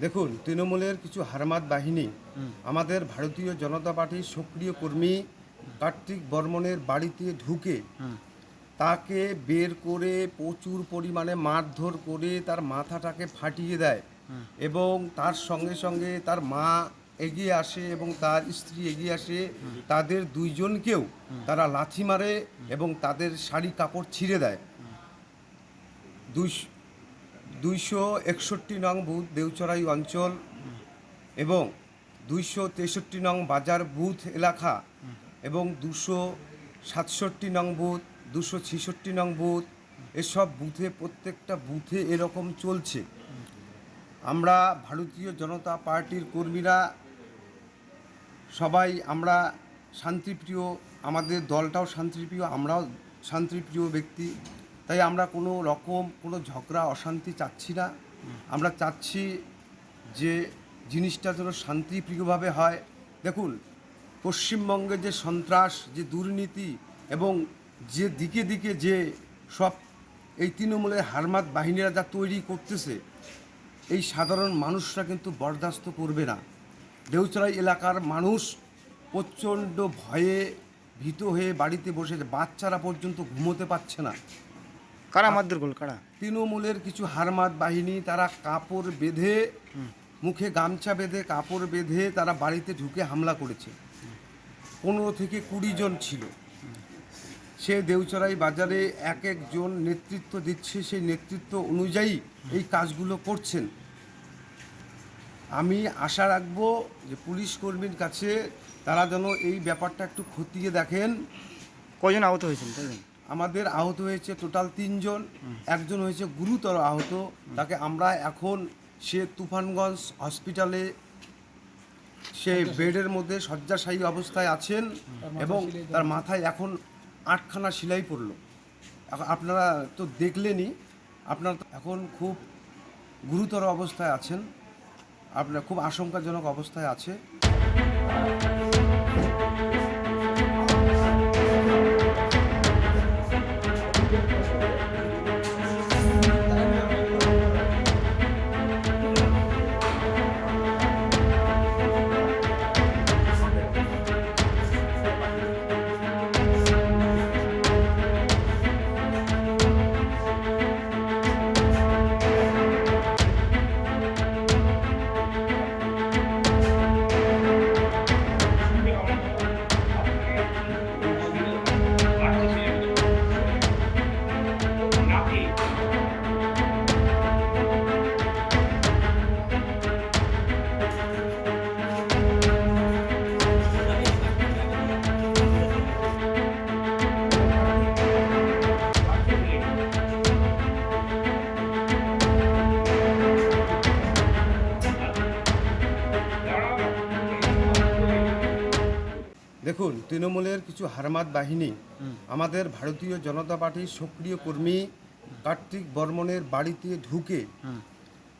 দেখুন তৃণমূলের কিছু হারমাত বাহিনী আমাদের ভারতীয় জনতা পার্টির সক্রিয় কর্মী কার্তিক বর্মনের বাড়িতে ঢুকে তাকে বের করে প্রচুর পরিমাণে মারধর করে তার মাথাটাকে ফাটিয়ে দেয় এবং তার সঙ্গে সঙ্গে তার মা এগিয়ে আসে এবং তার স্ত্রী এগিয়ে আসে তাদের দুইজনকেও তারা লাথি মারে এবং তাদের শাড়ি কাপড় ছিঁড়ে দেয়। দুইশ- দুইশো একষট্টি নং বুথ দেউচড়াই অঞ্চল এবং দুইশো তেষট্টি নং বাজার বুথ এলাকা এবং দুশো সাতষট্টি নং বুথ, দুশো ছেষট্টি নং বুথ, এসব বুথে প্রত্যেকটা বুথে এরকম চলছে। আমরা ভারতীয় জনতা পার্টির কর্মীরা, সবাই আমরা শান্তিপ্রিয়, আমাদের দলটাও শান্তিপ্রিয়, আমরাও শান্তিপ্রিয় ব্যক্তি। তাই আমরা কোনো রকম কোনো ঝগড়া, অশান্তি চাচ্ছি না। আমরা চাচ্ছি যে জিনিসটা যেন শান্তিপ্রিয়ভাবে হয়। দেখুন, পশ্চিমবঙ্গে যে সন্ত্রাস, যে দুর্নীতি এবং যে দিকে দিকে যে সব এই তৃণমূলের হারমাত বাহিনীরা যা তৈরি করতেছে, এই সাধারণ মানুষরা কিন্তু বরদাস্ত করবে না। দেউচড়াই এলাকার মানুষ প্রচণ্ড ভয়ে ভীত হয়ে বাড়িতে বসে বাচ্চারা পর্যন্ত ঘুমোতে পারছে না। কারা মারধর করল? কারা? তৃণমূলের কিছু হারমাত বাহিনী তারা কাপড় বেঁধে মুখে গামছা বেঁধে কাপড় বেঁধে তারা বাড়িতে ঢুকে হামলা করেছে। পনেরো থেকে কুড়ি জন ছিল। সে দেউচড়াই বাজারে এক একজন নেতৃত্ব দিচ্ছে সেই নেতৃত্ব অনুযায়ী এই কাজগুলো করছেন। আমি আশা রাখব যে পুলিশ কর্মীর কাছে তারা যেন এই ব্যাপারটা একটু খতিয়ে দেখেন। কজন আহত হয়েছেন? কজন আমাদের আহত হয়েছে টোটাল তিনজন। একজন হয়েছে গুরুতর আহত। তাকে আমরা এখন সে তুফানগঞ্জ হসপিটালে সে বেডের মধ্যে শয্যাশায়ী অবস্থায় আছেন এবং তার মাথায় এখন আটখানা সেলাই পড়ল। আপনারা তো দেখলেনই আপনারা এখন খুব গুরুতর অবস্থায় আছেন। আপনার খুব আশঙ্কাজনক অবস্থায় আছে। দেখুন তৃণমূলের কিছু হারমাত বাহিনী আমাদের ভারতীয় জনতা পার্টির সক্রিয় কর্মী কার্তিক বর্মনের বাড়িতে ঢুকে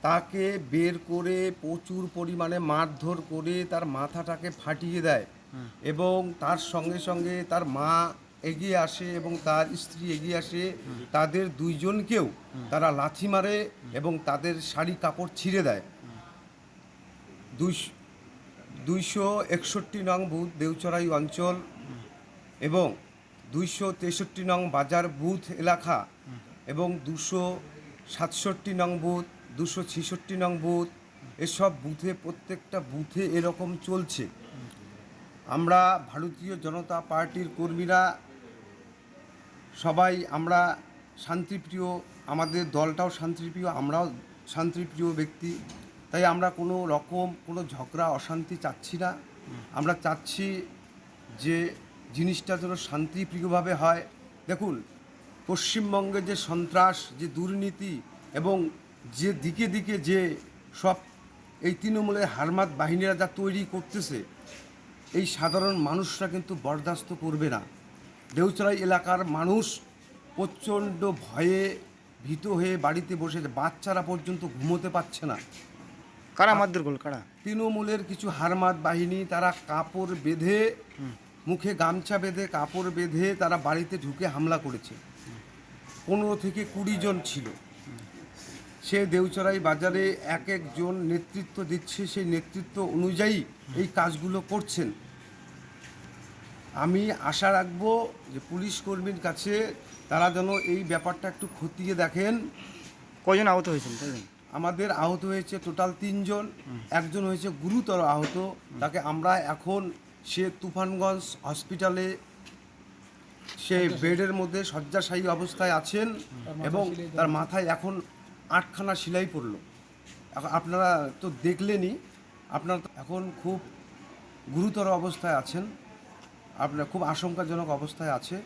তাকে বের করে প্রচুর পরিমাণে মারধর করে তার মাথাটাকে ফাটিয়ে দেয় এবং তার সঙ্গে সঙ্গে তার মা এগিয়ে আসে এবং তার স্ত্রী এগিয়ে আসে তাদের দুইজনকেও তারা লাথি মারে এবং তাদের শাড়ি কাপড় ছিঁড়ে দেয়। দুইশ- দুইশো একষট্টি নং বুথ দেউচড়াই অঞ্চল এবং দুইশো তেষট্টি নং বাজার বুথ এলাকা এবং দুশো সাতষট্টি নং বুথ, দুশো ছেষট্টি নং বুথ, এসব বুথে প্রত্যেকটা বুথে এরকম চলছে। আমরা ভারতীয় জনতা পার্টির কর্মীরা, সবাই আমরা শান্তিপ্রিয়, আমাদের দলটাও শান্তিপ্রিয়, আমরাও শান্তিপ্রিয় ব্যক্তি। তাই আমরা কোনো রকম কোনো ঝগড়া, অশান্তি চাচ্ছি না। আমরা চাচ্ছি যে জিনিসটা যেন শান্তিপ্রিয়ভাবে হয়। দেখুন পশ্চিমবঙ্গে যে সন্ত্রাস, যে দুর্নীতি এবং যে দিকে দিকে যে সব এই তৃণমূলের হারমাত বাহিনীরা যা তৈরি করতেছে, এই সাধারণ মানুষরা কিন্তু বরদাস্ত করবে না। দেউচড়াই এলাকার মানুষ প্রচণ্ড ভয়ে ভীত হয়ে বাড়িতে বসে, বাচ্চারা পর্যন্ত ঘুমোতে পারছে না। কারা মারধর করল? কারা? তৃণমূলের কিছু হারমাত বাহিনী তারা কাপড় বেঁধে মুখে গামছা বেঁধে কাপড় বেঁধে তারা বাড়িতে ঢুকে হামলা করেছে। পনেরো থেকে কুড়ি জন ছিল। সে দেউচড়াই বাজারে এক একজন নেতৃত্ব দিচ্ছে সেই নেতৃত্ব অনুযায়ী এই কাজগুলো করছেন। আমি আশা রাখব যে পুলিশ কর্মীর কাছে তারা যেন এই ব্যাপারটা একটু খতিয়ে দেখেন। কজন আহত হয়েছেন? কজন আমাদের আহত হয়েছে টোটাল তিনজন, একজন হয়েছে গুরুতর আহত, তাকে আমরা এখন সে তুফানগঞ্জ হসপিটালে সে বেডের মধ্যে শয্যাশায়ী অবস্থায় আছেন এবং তার মাথায় এখন আটখানা সেলাই পড়ল। এখন আপনারা তো দেখলেনই, আপনারা এখন খুব গুরুতর অবস্থায় আছেন, আপনার খুব আশঙ্কাজনক অবস্থায় আছে।